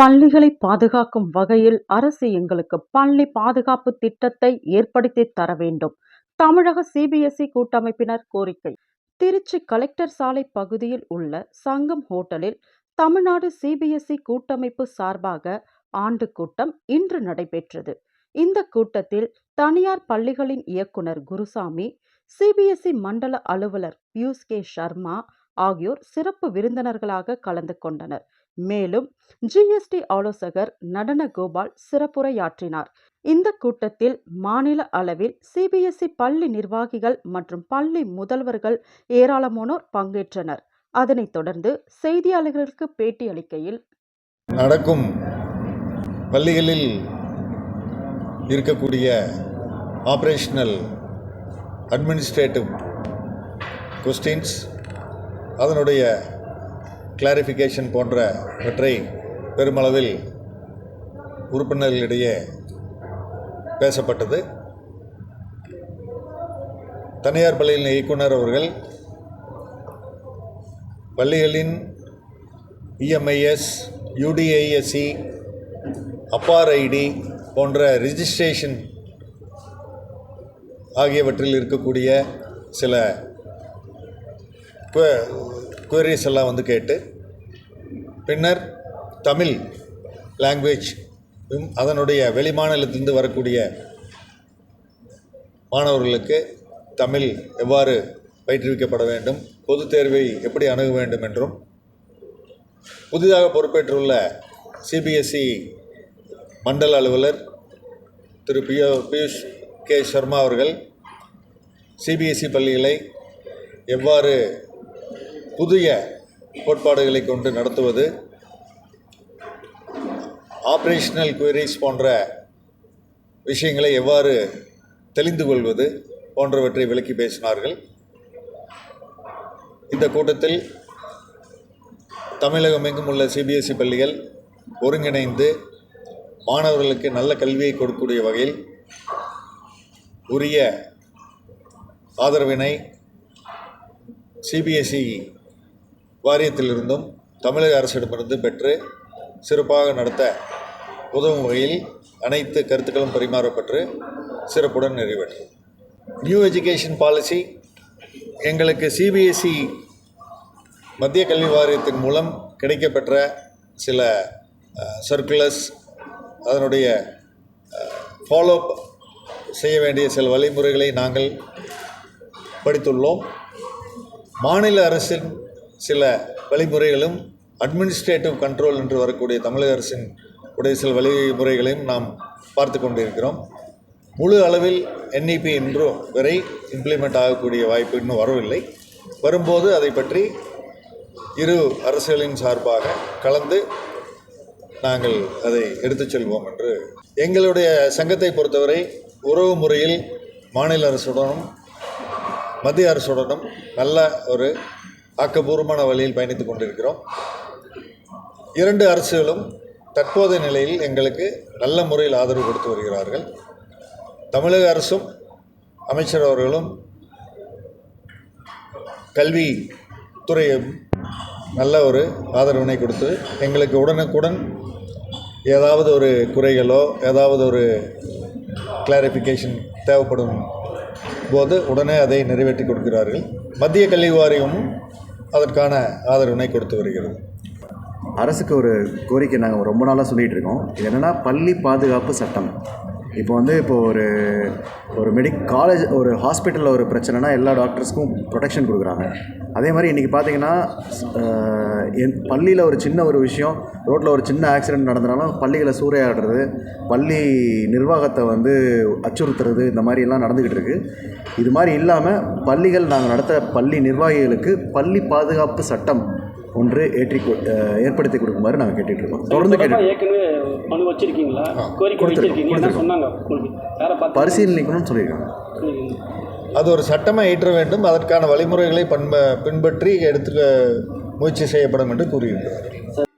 பள்ளிகளை பாதுகாக்கும் வகையில் அரசு எங்களுக்கு பள்ளி பாதுகாப்பு திட்டத்தை ஏற்படுத்தி தர வேண்டும். தமிழக சிபிஎஸ்இ கூட்டமைப்பினர் கோரிக்கை. திருச்சி கலெக்டர் சாலை பகுதியில் உள்ள சங்கம் ஹோட்டலில் தமிழ்நாடு சிபிஎஸ்இ கூட்டமைப்பு சார்பாக ஆண்டு கூட்டம் இன்று நடைபெற்றது. இந்த கூட்டத்தில் தனியார் பள்ளிகளின் இயக்குனர் குருசாமி சிபிஎஸ்இ மண்டல அலுவலர் பியூஸ் கே சர்மா ஆகியோர் சிறப்பு விருந்தினர்களாக கலந்து கொண்டனர். மேலும் ஜிஎஸ்டி ஆலோசகர் நடன கோபால் சிறப்புரையாற்றினார். இந்த கூட்டத்தில் மாநில அளவில் சிபிஎஸ்இ பள்ளி நிர்வாகிகள் மற்றும் பள்ளி முதல்வர்கள் ஏராளமானோர் பங்கேற்றனர். அதனைத் தொடர்ந்து செய்தியாளர்களுக்கு பேட்டியளிக்கையில் நடக்கும் பள்ளிகளில் இருக்கக்கூடிய ஆப்ரேஷனல் அட்மினிஸ்ட்ரேட்டிவ் கொஸ்டின்ஸ் அதனுடைய கிளாரிஃபிகேஷன் போன்றவற்றை பெருமளவில் உறுப்பினர்களிடையே பேசப்பட்டது. தனியார் பள்ளியின் இயக்குனர் அவர்கள் பள்ளிகளின் இஎம்ஐஎஸ் யூடிஐஎஸ்சி அப்பார் ஐடி போன்ற ரிஜிஸ்ட்ரேஷன் ஆகியவற்றில் இருக்கக்கூடிய சில குவரிஸ் எல்லாம் வந்து கேட்டு பின்னர் தமிழ் லாங்குவேஜ் அதனுடைய வெளிமாநிலத்திலிருந்து வரக்கூடிய மாணவர்களுக்கு தமிழ் எவ்வாறு பயிற்றுவிக்கப்பட வேண்டும் பொதுத் தேர்வை எப்படி அணுக வேண்டும் என்றும் புதிதாக பொறுப்பேற்றுள்ள சிபிஎஸ்இ மண்டல அலுவலர் திரு பியோ பியூஷ் கே சர்மா அவர்கள் சிபிஎஸ்இ பள்ளிகளை எவ்வாறு புதிய கோட்பாடுகளை கொண்டு நடத்துவது ஆப்ரேஷனல் குயரிஸ் போன்ற விஷயங்களை எவ்வாறு தெளிந்து கொள்வது போன்றவற்றை விளக்கி பேசினார்கள். இந்த கூட்டத்தில் தமிழகம் எங்கும் உள்ள சிபிஎஸ்இ பள்ளிகள் ஒருங்கிணைந்து மாணவர்களுக்கு நல்ல கல்வியை கொடுக்கக்கூடிய வகையில் உரிய ஆதரவினை சிபிஎஸ்இ வாரியத்திலிருந்தும் தமிழக அரசிடமிருந்து பெற்று சிறப்பாக நடத்த உதவும் வகையில் அனைத்து கருத்துக்களும் பரிமாறப்பட்டு சிறப்புடன் நிறைவேற்றும். நியூ எஜுகேஷன் பாலிசி எங்களுக்கு சிபிஎஸ்இ மத்திய கல்வி வாரியத்தின் மூலம் கிடைக்கப்பெற்ற சில சர்க்குலர்ஸ் அதனுடைய ஃபாலோ செய்ய வேண்டிய சில வழிமுறைகளை நாங்கள் படித்துள்ளோம். மாநில அரசின் சில வழிமுறைகளும் அட்மினிஸ்ட்ரேட்டிவ் கண்ட்ரோல் என்று வரக்கூடிய தமிழக அரசின் உடைய சில வழிமுறைகளையும் நாம் பார்த்து கொண்டிருக்கிறோம். முழு அளவில் என்இபி இன்றும் வரை இம்ப்ளிமெண்ட் ஆகக்கூடிய வாய்ப்பு இன்னும் வரவில்லை. வரும்போது அதை பற்றி இரு அரசுகளின் சார்பாக கலந்து நாங்கள் அதை எடுத்துச் செல்வோம் என்று எங்களுடைய சங்கத்தை பொறுத்தவரை உறவு முறையில் மாநில அரசுடனும் மத்திய அரசுடனும் நல்ல ஒரு ஆக்கப்பூர்வமான வழியில் பயணித்துக் கொண்டிருக்கிறோம். இரண்டு அரசுகளும் தற்போதைய நிலையில் எங்களுக்கு நல்ல முறையில் ஆதரவு கொடுத்து வருகிறார்கள். தமிழக அரசும் அமைச்சர் அவர்களும் கல்வி துறையும் நல்ல ஒரு ஆதரவினை கொடுத்து எங்களுக்கு உடனுக்குடன் ஏதாவது ஒரு குறைகளோ ஏதாவது ஒரு கிளாரிஃபிகேஷன் தேவைப்படும் போது உடனே அதை நிறைவேற்றி கொடுக்கிறார்கள். மத்திய கல்வி வாரியமும் அதற்கான ஆதரவினை கொடுத்து வருகிறது. அரசுக்கு ஒரு கோரிக்கை நாங்கள் ரொம்ப நாளாக சொல்லிகிட்டு இருக்கோம். இது என்னென்னா பள்ளி பாதுகாப்பு சட்டம். இப்போ வந்து இப்போ ஒரு ஒரு மெடிக் காலேஜ் ஒரு ஹாஸ்பிட்டலில் ஒரு பிரச்சனைனா எல்லா டாக்டர்ஸ்க்கும் ப்ரொடெக்ஷன் கொடுக்குறாங்க. அதே மாதிரி இன்றைக்கி பார்த்தீங்கன்னா என் பள்ளியில் ஒரு சின்ன ஒரு விஷயம் ரோட்டில் ஒரு சின்ன ஆக்சிடென்ட் நடந்தனாலும் பள்ளிகளை சூறையாடுறது பள்ளி நிர்வாகத்தை வந்து அச்சுறுத்துறது இந்த மாதிரிலாம் நடந்துக்கிட்டு இருக்குது இது மாதிரி இல்லாமல் பள்ளிகள் நாங்கள் நடத்த பள்ளி நிர்வாகிகளுக்கு பள்ளி பாதுகாப்பு சட்டம் ஒன்று ஏற்றி ஏற்படுத்தி கொடுக்குமாறு நாங்கள் கேட்டுட்டு இருக்கோம் தொடர்ந்து கேட்டு தொடர்பா ஏற்கனவே மனு வச்சிருக்கீங்களா? கோரிக்கை வச்சிருக்கீங்க. என்ன சொன்னாங்க? உங்களுக்கு யாரை பார்த்து பரிசீலனைக்கணும்னு சொல்லியிருக்காங்க. சொல்லிருக்கீங்க? அது ஒரு சட்டமாக ஏற்ற வேண்டும். அதற்கான வழிமுறைகளை பண்ப பின்பற்றி எடுத்துக்க முயற்சி செய்யப்படும் என்று கூறியிருக்கிறார்